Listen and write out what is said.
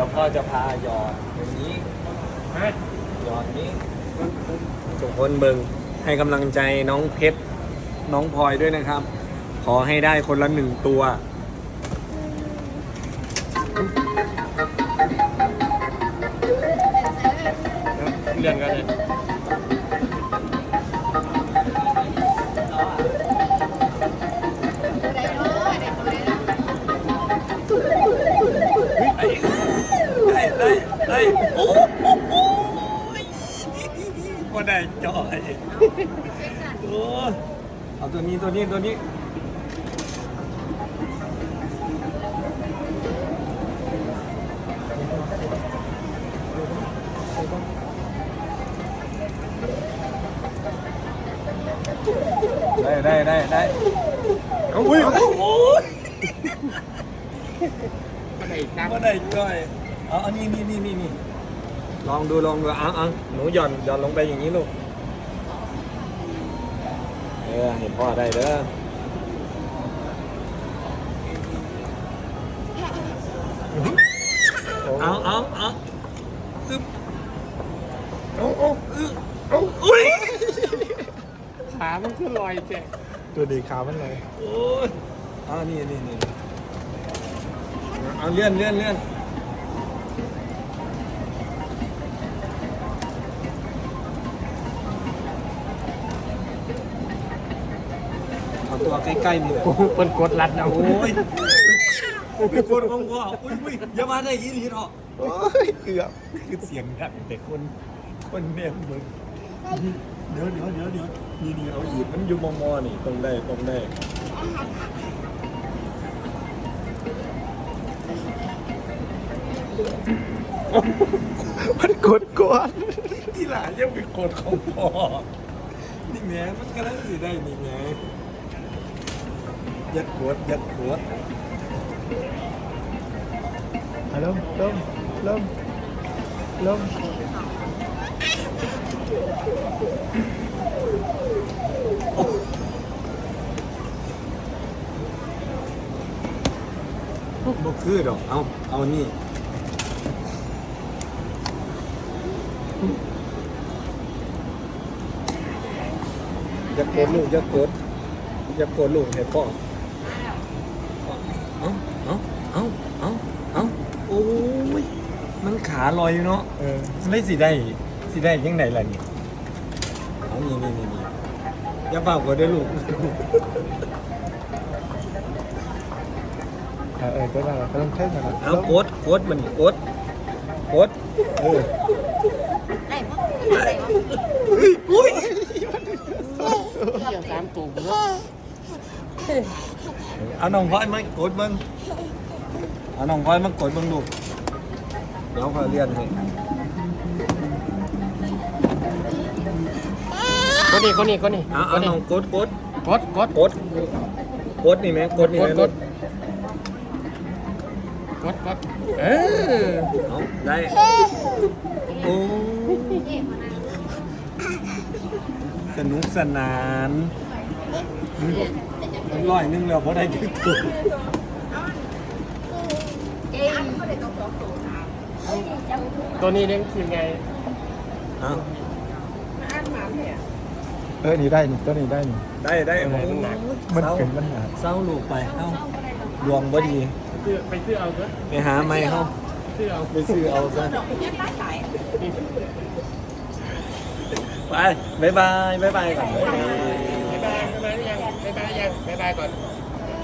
ดี๋ยวพ่อจะพาหยอดอย่างนี้ฮะหยอดนี้ทุกคนเบิงให้กำลังใจน้องเพชรน้องพลอยด้วยนะครับ ขอให้ได้คนละหนึ่งตัวเลื่อนกันเลย โอ้เอาตัวนี้ตัวนี้ตัวนี้ได้ได้ได้ได้เอาอุ้ยโอ้ยก็ได้ซ้ก็ได้จ้อยเอาอันนี้นี่นี่นี่นี่ลองดูลองดูเอาเอาหนูหย่อนหย่อนลงไปอย่างนี้ลูก เออเห็นพ่อได้เด้อเอาเอาเอาอึ๊บเอาเอาอึ๊บเอาอุ้ยำขามันคือลอยแจกตัวดีขามันเลยโอ้ยเอานี่นี่นี่เอาเลื่อนเลื่อนเลื่อน ตัวใกล้ๆนี่แหละกูเปิ้นกดรัดนะโอ้ยไปกดของพ่ออุ้ยอุ้ยอย่ามาได้ยีหลีเถอะโอ้ยเกือบคือเสียงดังแต่คนคนเนี่ยมึงเดี๋ยวเดี๋ยวเดี๋ยวเดี๋ยวนี่นี่เอาอีกมันอยู่มอมอนี่ตรงได้ตรงได้มันกดก่อนที่หลานยังเป็นกดของพ่อนี่แหมมันกำลังสิได้นี่ไง ยัดกดยัดกดอะเริ่มเริ่มเริ่มเริ่มบ่คือดอก เอา เอานี่อย่ากดลูกอย่ากดอย่ากดลูกให้พ่อ เอาเอาเอาเอาเอาโอ้ย มันขาลอยอยู่เนาะเออเลยสิได้สิได้ยังไงล่ะนี่เอานี่นี่นี่นี่อย่าเป่ากดด้วยลูกเออเออก็ได้ก็ต้องใช้กันนะเอากดกดมันนี่กดกดเออได้ปะได้ปะอุ้ยเที่ยวสามตูเนาะ เอาน้องพลอยมากดมึงเอาน้องพลอยมากดมึงลูกเดี๋ยวพอเรียนให้คนนี้คนนี้คนนี้เอาคเอานนี้น้องกดกดกดกดกดกดนี่ไหมกดนี่กไหมดกลูดกกดกดเออเอาได้โอ้สนุกสนานมัน ร้อยหนึงแล้วพอได้ถึงตัวเอ้ยตัวนี้เลี้ยงคือไงเอาเออนี่ได้นี่ตัวนี้ได้นี่ได้ได้อะไรโอ้มันหนักมันเศร้าเกินมันหนาเศร้าลูกไปเอ้าดวงบ่ดีซื้อไปซื้อเอาซะไปหาไม่เฮาซื้อเอาไปซื้อเอาซะนี่ไปบ๊ายบายบ๊ายบายก่อนบ๊ายบาย บ๊ายบายยังบ๊ายบายก่อน